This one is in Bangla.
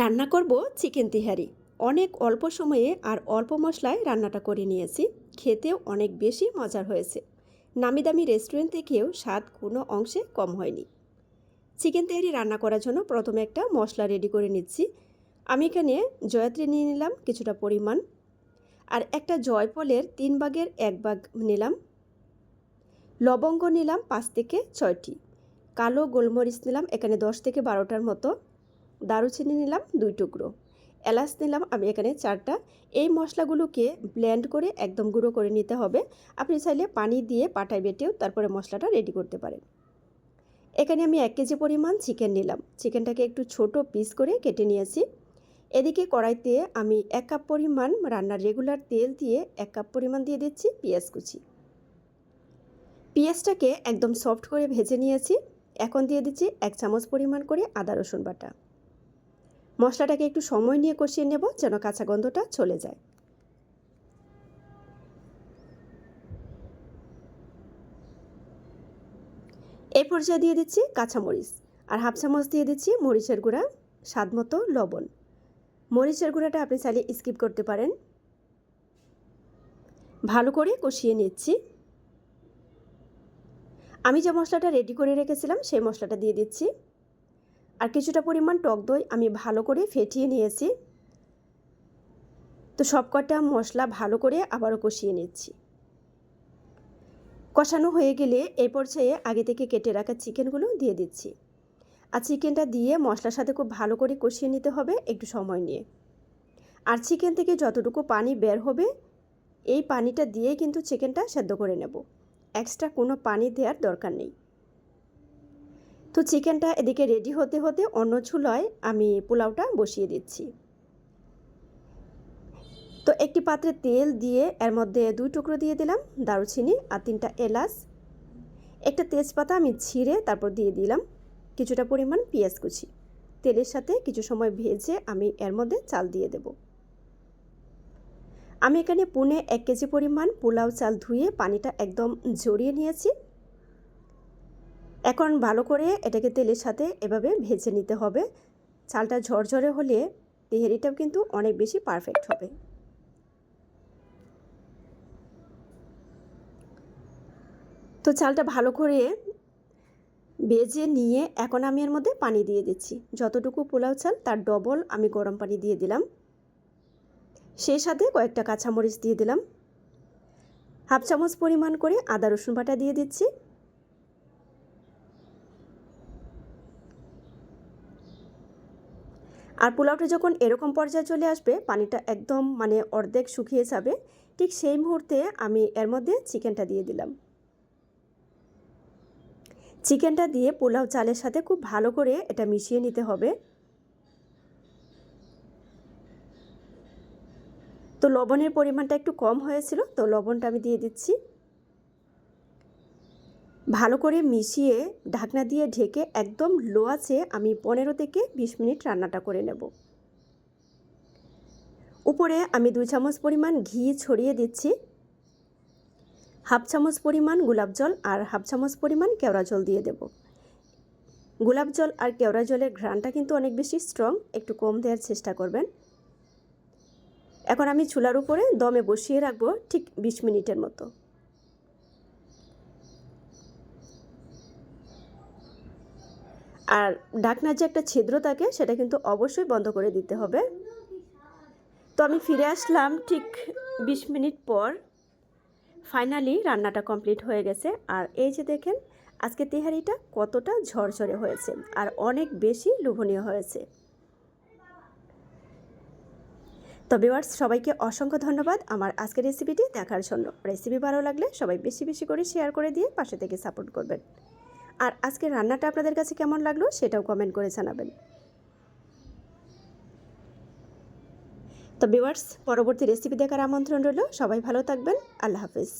রান্না করব চিকেন তিহারি। অনেক অল্প সময়ে আর অল্প মশলায় রান্নাটা করে নিয়েছি। খেতেও অনেক বেশি মজার হয়েছে। নামি দামি রেস্টুরেন্ট থেকেও স্বাদ কোনো অংশে কম হয়নি। চিকেন তেহারি রান্না করার জন্য প্রথমে একটা মশলা রেডি করে নিচ্ছি। আমি এখানে জয়াত্রী নিয়ে নিলাম কিছুটা পরিমাণ। আর একটা জয়ফলের তিন ভাগের এক ভাগ নিলাম। লবঙ্গ নিলাম পাঁচ থেকে ছয়টি। কালো গোলমরিচ নিলাম এখানে দশ থেকে বারোটার মতো। দারুচিনি নিলাম দুই টুকরো। এলাচ নিলাম আমি এখানে চারটা। এই মশলাগুলোকে ব্লেন্ড করে একদম গুঁড়ো করে নিতে হবে। আপনি চাইলে পানি দিয়ে পাটায় বেটেও তারপরে মশলাটা রেডি করতে পারেন। এখানে আমি এক কেজি পরিমাণ চিকেন নিলাম। চিকেনটাকে একটু ছোট পিস করে কেটে নিয়েছি। এদিকে কড়াইতে আমি এক কাপ পরিমাণ রান্নার রেগুলার তেল দিয়ে এক কাপ পরিমাণ দিয়ে দিচ্ছি পেঁয়াজ কুচি। পেঁয়াজটাকে একদম সফট করে ভেজে নিয়েছি। এখন দিয়ে দিচ্ছি এক চামচ পরিমাণ করে আদা রসুন বাটা। মশলাটাকে একটু সময় নিয়ে কষিয়ে নেব যেন কাঁচা গন্ধটা চলে যায়। এই পর্যায়ে দিয়ে দিচ্ছি কাঁচামরিচ আর হাফ চামচ দিয়ে দিচ্ছি মরিচের গুঁড়া, স্বাদ মতো লবণ। মরিচের গুঁড়াটা আপনি চাইলে স্কিপ করতে পারেন। ভালো করে কষিয়ে নিচ্ছি। আমি যে মশলাটা রেডি করে রেখেছিলাম সেই মশলাটা দিয়ে দিচ্ছি। আর কিছুটা পরিমাণ টক দই আমি ভালো করে ফেটিয়ে নিয়েছি। তো সব কটা মশলা ভালো করে আবারও কষিয়ে নিচ্ছি। কষানো হয়ে গেলে এই পর্যায়ে আগে থেকে কেটে রাখা চিকেনগুলো দিয়ে দিচ্ছি। আর চিকেনটা দিয়ে মশলার সাথে খুব ভালো করে কষিয়ে নিতে হবে একটু সময় নিয়ে। আর চিকেন থেকে যতটুকু পানি বের হবে, এই পানিটা দিয়ে কিন্তু চিকেনটা সেদ্ধ করে নেব। এক্সট্রা কোনো পানি দেওয়ার দরকার নেই। তো চিকেনটা এদিকে রেডি হতে হতে অন্য চুলায় আমি পোলাওটা বসিয়ে দিচ্ছি। তো একটি পাত্রে তেল দিয়ে এর মধ্যে দুই টুকরো দিয়ে দিলাম দারুচিনি আর তিনটা এলাচ। একটা তেজপাতা আমি ছিঁড়ে তারপর দিয়ে দিলাম কিছুটা পরিমাণ পেঁয়াজ কুচি। তেলের সাথে কিছু সময় ভেজে আমি এর মধ্যে চাল দিয়ে দেব। আমি এখানে পুনে এক কেজি পরিমাণ পোলাও চাল ধুয়ে পানিটা একদম জড়িয়ে নিয়েছি। এখন ভালো করে এটাকে তেলের সাথে এভাবে ভেজে নিতে হবে। চালটা ঝরঝরে হলে তেহারিটাও কিন্তু অনেক বেশি পারফেক্ট হবে। তো চালটা ভালো করে বেজে নিয়ে এখন আমি এর মধ্যে পানি দিয়ে দিচ্ছি। যতটুকু পোলাও চাল তার ডবল আমি গরম পানি দিয়ে দিলাম। সেই সাথে কয়েকটা কাঁচামরিচ দিয়ে দিলাম। হাফ চামচ পরিমাণ করে আদা রসুন বাটা দিয়ে দিচ্ছি। আর পোলাওটা যখন এরকম পর্যায়ে চলে আসবে, পানিটা একদম মানে অর্ধেক শুকিয়ে যাবে, ঠিক সেই মুহূর্তে আমি এর মধ্যে চিকেনটা দিয়ে দিলাম। চিকেনটা দিয়ে পোলাও চালের সাথে খুব ভালো করে এটা মিশিয়ে নিতে হবে। তো লবণের পরিমাণটা একটু কম হয়েছিল, তো লবণটা আমি দিয়ে দিচ্ছি। ভালো করে মিশিয়ে ঢাকনা দিয়ে ঢেকে একদম লো আছে আমি পনেরো থেকে বিশ মিনিট রান্নাটা করে নেব। উপরে আমি দুই চামচ পরিমাণ ঘি ছড়িয়ে দিচ্ছি, হাফ চামচ পরিমাণ গোলাপ জল আর হাফ চামচ পরিমাণ কেওড়া জল দিয়ে দেব। গোলাপ জল আর কেওড়া জলের ঘ্রাণটা কিন্তু অনেক বেশি স্ট্রং একটু কম দেওয়ার চেষ্টা করবেন। এখন আমি চুলার উপরে দমে বসিয়ে রাখব ঠিক বিশ মিনিটের মতো। আর ঢাকনার যে একটা ছিদ্র থাকে, সেটা কিন্তু অবশ্যই বন্ধ করে দিতে হবে। তো আমি ফিরে আসলাম ঠিক বিশ মিনিট পর। ফাইনালি রান্নাটা কমপ্লিট হয়ে গেছে। আর এই যে দেখেন, আজকে তেহারিটা কতটা ঝরঝরে হয়েছে আর অনেক বেশি লোভনীয় হয়েছে। তো ভিউয়ার্স সবাইকে অসংখ্য ধন্যবাদ। আমার আজকের রেসিপিটি দেখার জন্য। রেসিপি ভালো লাগলে সবাই বেশি বেশি করে শেয়ার করে দিয়ে পাশে থেকে সাপোর্ট করবেন। আর আজকে রান্নাটা আপনাদের কাছে কেমন লাগল সেটাও কমেন্ট করে জানাবেন। তো ভিউয়ার্স পরবর্তী রেসিপি দেখার আমন্ত্রণ রইল। সবাই ভালো থাকবেন। আল্লাহ হাফিজ।